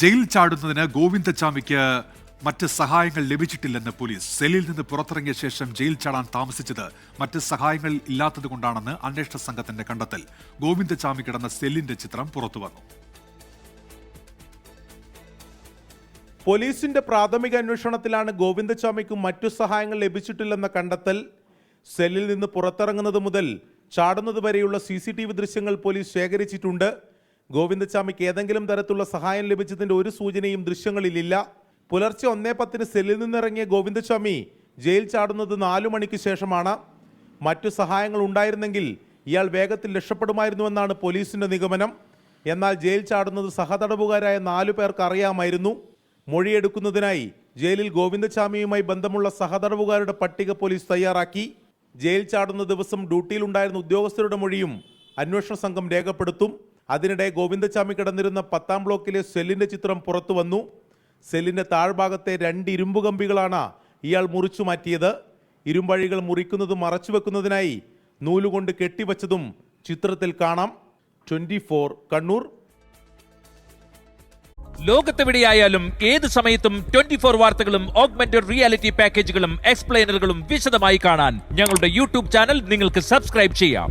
Jail ചാടുന്നതിന് ഗോവിന്ദച്ചാമിക്ക് മറ്റ് സഹായങ്ങൾ ലഭിച്ചിട്ടില്ലെന്ന് പോലീസ്. സെല്ലിൽ നിന്ന് പുറത്തിറങ്ങിയ ശേഷം ജയിൽ ചാടാൻ താമസിച്ചത് മറ്റ് സഹായങ്ങൾ ഇല്ലാത്തതുകൊണ്ടാണെന്ന് അന്വേഷണ സംഘത്തിന്റെ കണ്ടെത്തൽ. ഗോവിന്ദച്ചാമി കിടന്ന സെല്ലിന്റെ ചിത്രം പുറത്തുവന്നു പോലീസിന്റെ പ്രാഥമിക അന്വേഷണത്തിലാണ് ഗോവിന്ദസ്വാമിക്ക് മറ്റു സഹായങ്ങൾ ലഭിച്ചിട്ടില്ലെന്ന കണ്ടെത്തൽ. സെല്ലിൽ നിന്ന് പുറത്തിറങ്ങുന്നത് മുതൽ ചാടുന്നത് വരെയുള്ള സി ദൃശ്യങ്ങൾ പോലീസ് ശേഖരിച്ചിട്ടുണ്ട്. ഗോവിന്ദസ്വാമിക്ക് ഏതെങ്കിലും തരത്തിലുള്ള സഹായം ലഭിച്ചതിന്റെ ഒരു സൂചനയും ദൃശ്യങ്ങളിലില്ല. പുലർച്ചെ ഒന്നേ പത്തിന് സെല്ലിൽ നിന്നിറങ്ങിയ ഗോവിന്ദസ്വാമി ജയിൽ ചാടുന്നത് നാലു മണിക്ക് ശേഷമാണ്. മറ്റു സഹായങ്ങൾ ഉണ്ടായിരുന്നെങ്കിൽ ഇയാൾ വേഗത്തിൽ രക്ഷപ്പെടുമായിരുന്നുവെന്നാണ് പോലീസിന്റെ നിഗമനം. എന്നാൽ ജയിൽ ചാടുന്നത് സഹതടവുകാരായ നാലു പേർക്ക് അറിയാമായിരുന്നു. മൊഴിയെടുക്കുന്നതിനായി ജയിലിൽ ഗോവിന്ദസ്വാമിയുമായി ബന്ധമുള്ള സഹതടവുകാരുടെ പട്ടിക പോലീസ് തയ്യാറാക്കി. ജയിൽ ചാടുന്ന ദിവസം ഡ്യൂട്ടിയിലുണ്ടായിരുന്ന ഉദ്യോഗസ്ഥരുടെ മൊഴിയും അന്വേഷണ സംഘം രേഖപ്പെടുത്തും. അതിനിടെ ഗോവിന്ദസ്വാമി കിടന്നിരുന്ന പത്താം ബ്ലോക്കിലെ സെല്ലിന്റെ ചിത്രം പുറത്തു വന്നു. സെല്ലിന്റെ താഴ്ഭാഗത്തെ രണ്ട് ഇരുമ്പ് കമ്പികളാണ് ഇയാൾ മുറിച്ചു മാറ്റിയത്. ഇരുമ്പഴികൾ മുറിക്കുന്നത് മറച്ചുവെക്കുന്നതിനായി നൂലുകൊണ്ട് കെട്ടിവച്ചതും ചിത്രത്തിൽ കാണാം. ട്വന്റി കണ്ണൂർ. ലോകത്തെവിടെയായാലും ഏത് സമയത്തും ട്വന്റി ഫോർ വാർത്തകളും ഓഗ്മെന്റഡ് റിയാലിറ്റി പാക്കേജുകളും എക്സ്പ്ലെയിനറുകളും വിശദമായി കാണാൻ ഞങ്ങളുടെ യൂട്യൂബ് ചാനൽ നിങ്ങൾക്ക് സബ്സ്ക്രൈബ് ചെയ്യാം.